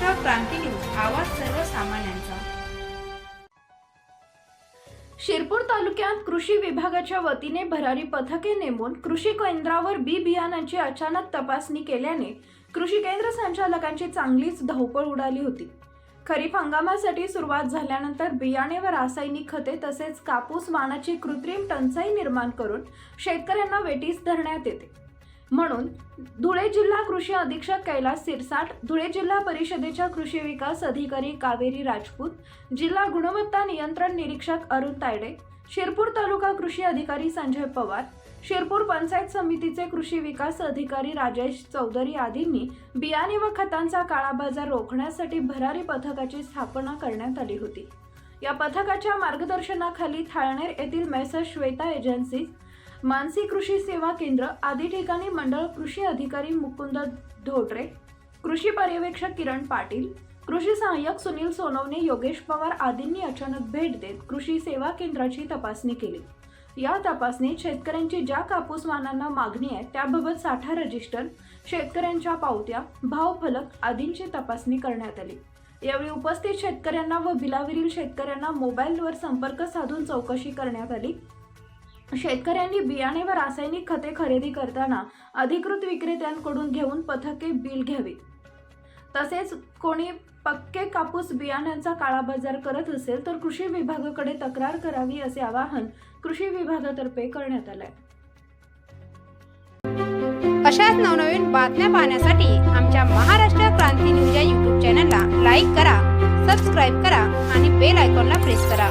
क्रांती news आवाज सर्वसामान्यांचा. शिरपूर तालुक्यात कृषी विभागाच्या वतीने भरारी पथके नेमून कृषी केंद्रावर बी बियाणांची अचानक तपासणी केल्याने कृषी केंद्र संचालकांची चांगलीच धावपळ उडाली होती. खरीप हंगामासाठी सुरुवात झाल्यानंतर बियाणे व रासायनिक खते तसेच कापूस वाणाची कृत्रिम टंचाई निर्माण करून शेतकऱ्यांना वेटीस धरण्यात येते. म्हणून धुळे जिल्हा कृषी अधीक्षक कैलास सिरसाट धुळे जिल्हा परिषदेच्या कृषी विकास अधिकारी कावेरी राजपूत जिल्हा गुणवत्ता नियंत्रण निरीक्षक अरुण तायडे शिरपूर तालुका कृषी अधिकारी संजय पवार शिरपूर पंचायत समितीचे कृषी विकास अधिकारी राजेश चौधरी आदींनी बियाणे व खतांचा काळा बाजार रोखण्यासाठी भरारी पथकाची स्थापना करण्यात आली होती. या पथकाच्या मार्गदर्शनाखाली थाळनेर येथील मेसर श्वेता एजन्सी मानसी कृषी सेवा केंद्र आदी ठिकाणी मंडळ कृषी अधिकारी मुकुंद ढोटरे कृषी पर्यवेक्षक किरण पाटील कृषी सहाय्यक सुनील सोनवणे योगेश पवार आदींनी अचानक भेट देत कृषी सेवा केंद्राची तपासणी केली. या तपासणीत शेतकऱ्यांची ज्या कापूस वाहनांना मागणी आहे त्याबाबत साठा रजिस्टर शेतकऱ्यांच्या पावत्या भाव फलक आदींची तपासणी करण्यात आली. यावेळी उपस्थित शेतकऱ्यांना व बिलावरील शेतकऱ्यांना मोबाईलवर संपर्क साधून चौकशी करण्यात आली. शेतकऱ्यांनी बियाणे व रासायनिक खते खरेदी करताना अधिकृत विक्रेत्यांकडून घेऊन पथके बिल घ्यावीत. तसेच कोणी पक्के कापूस बियाण्यांचा काळाबाजार करत असेल तर कृषी विभागाकडे तक्रार करावी असे आवाहन कृषी विभागातर्फे करण्यात आलंय. अशाच नवनवीन बातम्या पाहण्यासाठी आमच्या महाराष्ट्र क्रांती न्यूज या यूट्यूब चॅनलला लाईक करा सबस्क्राईब करा आणि बेल आयकॉनला प्रेस करा.